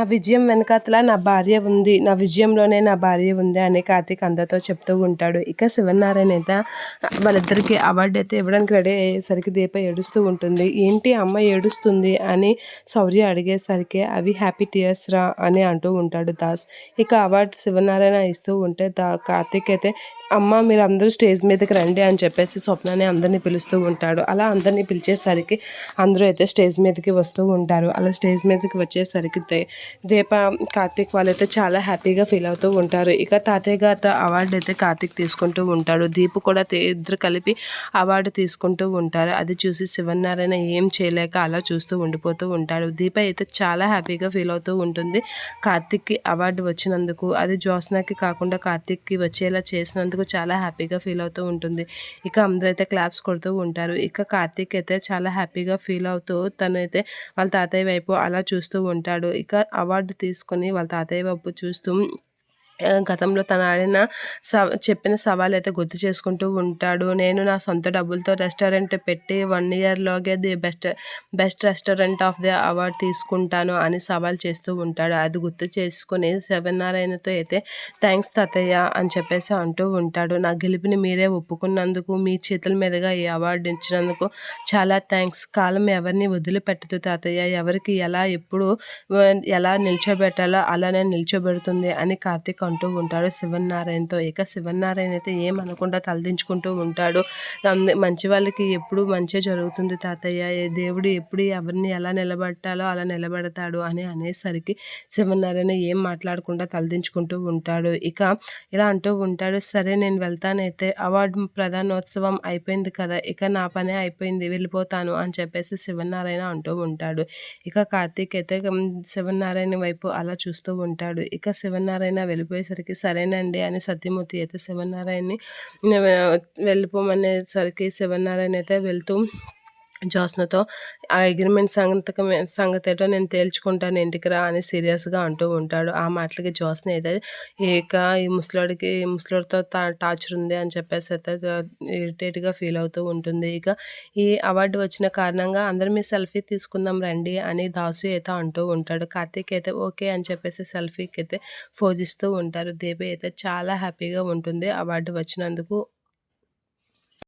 నా విజయం వెనకాతల నా భార్య ఉంది. నా విజయంలోనే నా భార్య ఉంది అని కార్తీక్ అందరితో చెప్తూ ఉంటాడు. ఇక శివనారాయణ అయితే వాళ్ళిద్దరికి అవార్డు అయితే ఇవ్వడానికి రెడీ అయ్యేసరికి దీప ఏడుస్తూ ఉంటుంది. ఏంటి అమ్మ ఏడుస్తుంది అని శౌర్య అడిగేసరికి అవి హ్యాపీ టీయర్స్ రా అని అంటూ ఉంటాడు దాస్. ఇక అవార్డు శివనారాయణ ఇస్తూ ఉంటే దా కార్తీక్ అయితే అమ్మ మీరు అందరూ స్టేజ్ మీదకి రండి అని చెప్పేసి స్వప్నాన్ని అందరినీ పిలుస్తూ ఉంటాడు. అలా అందరినీ పిలిచేసరికి అందరూ అయితే స్టేజ్ మీదకి వస్తూ ఉంటారు. అలా స్టేజ్ మీదకి వచ్చేసరికి దీప కార్తీక్ వాళ్ళైతే చాలా హ్యాపీగా ఫీల్ అవుతూ ఉంటారు. ఇక తాతయ్య గారితో అవార్డు అయితే కార్తీక్ తీసుకుంటూ ఉంటాడు. దీపు కూడా ఇద్దరు కలిపి అవార్డు తీసుకుంటూ ఉంటారు. అది చూసి శివనారాయణ ఏం చేయలేక అలా చూస్తూ ఉండిపోతూ ఉంటాడు. దీప అయితే చాలా హ్యాపీగా ఫీల్ అవుతూ ఉంటుంది. కార్తీక్కి అవార్డు వచ్చినందుకు అది జ్యోత్స్నాకి కాకుండా కార్తీక్కి వచ్చేలా చేసినందుకు చాలా హ్యాపీగా ఫీల్ అవుతూ ఉంటుంది. ఇక అందరూ అయితే క్లాప్స్ కొడుతూ ఉంటారు. ఇక కార్తీక్ అయితే చాలా హ్యాపీగా ఫీల్ అవుతూ తను అయితే వాళ్ళ తాతయ్య వైపు అలా చూస్తూ ఉంటాడు. ఇక అవార్డు తీసుకొని వాళ్ళ తాతయ్య వైపు చూస్తూ గతంలో తను ఆడిన స చెప్పిన సవాల్ అయితే గుర్తు చేసుకుంటూ ఉంటాడు. నేను నా సొంత డబ్బులతో రెస్టారెంట్ పెట్టి one ఇయర్లోగే the best best restaurant of the award తీసుకుంటాను అని సవాల్ చేస్తూ ఉంటాడు. అది గుర్తు చేసుకుని సెవెన్ నారాయణతో అయితే థ్యాంక్స్ తాతయ్య అని చెప్పేసి అంటూ ఉంటాడు. నా గెలుపుని మీరే ఒప్పుకున్నందుకు మీ చేతుల మీదుగా ఈ అవార్డు ఇచ్చినందుకు చాలా థ్యాంక్స్ కాలం ఎవరిని వదిలిపెట్టదు తాతయ్య. ఎవరికి ఎలా ఎప్పుడు ఎలా నిల్చోబెట్టాలో అలానే నిల్చోబెడుతుంది అని కార్తీక్ అంటూ ఉంటాడు. శివనారాయణతో ఇక శివనారాయణ అయితే ఏమనకుండా తలదించుకుంటూ ఉంటాడు. మంచి వాళ్ళకి ఎప్పుడు మంచి జరుగుతుంది తాతయ్య. దేవుడు ఎప్పుడు ఎవరిని ఎలా నిలబెట్టాలో అలా నిలబెడతాడు అని అనేసరికి శివనారాయణ ఏం మాట్లాడకుండా తలదించుకుంటూ ఉంటాడు. ఇక ఇలా అంటూ ఉంటాడు సరే నేను వెళ్తానైతే అవార్డు ప్రధానోత్సవం అయిపోయింది కదా ఇక నా పనే అయిపోయింది వెళ్ళిపోతాను అని చెప్పేసి శివనారాయణ అంటూ ఉంటాడు. ఇక కార్తీక్ అయితే శివనారాయణ వైపు అలా చూస్తూ ఉంటాడు. ఇక శివనారాయణ వెళ్ళిపోయి వెళ్ళిపోయేసరికి సరేనండి అని సత్యమూర్తి అయితే శివనారాయణని వెళ్ళిపోమనేసరికి శివనారాయణ అయితే వెళ్తూ జ్యోత్స్నతో ఆ అగ్రిమెంట్ సంగతకం సంగతి ఏంటో నేను తేల్చుకుంటాను ఇంటికి రా అని సీరియస్గా అంటూ ఉంటాడు. ఆ మాటలకి జోస్న అయితే ఇక ఈ ముసలోడికి ముసలోడితో టార్చర్ ఉంది అని చెప్పేసి అయితే ఇరిటేట్గా ఫీల్ అవుతూ ఉంటుంది. ఇక ఈ అవార్డు వచ్చిన కారణంగా అందరం మీ సెల్ఫీ తీసుకుందాం రండి అని దాసు అయితే అంటూ ఉంటాడు. కార్తీక్ అయితే ఓకే అని చెప్పేసి సెల్ఫీకి అయితే ఫోజిస్తూ ఉంటారు. దేవి అయితే చాలా హ్యాపీగా ఉంటుంది అవార్డు వచ్చినందుకు.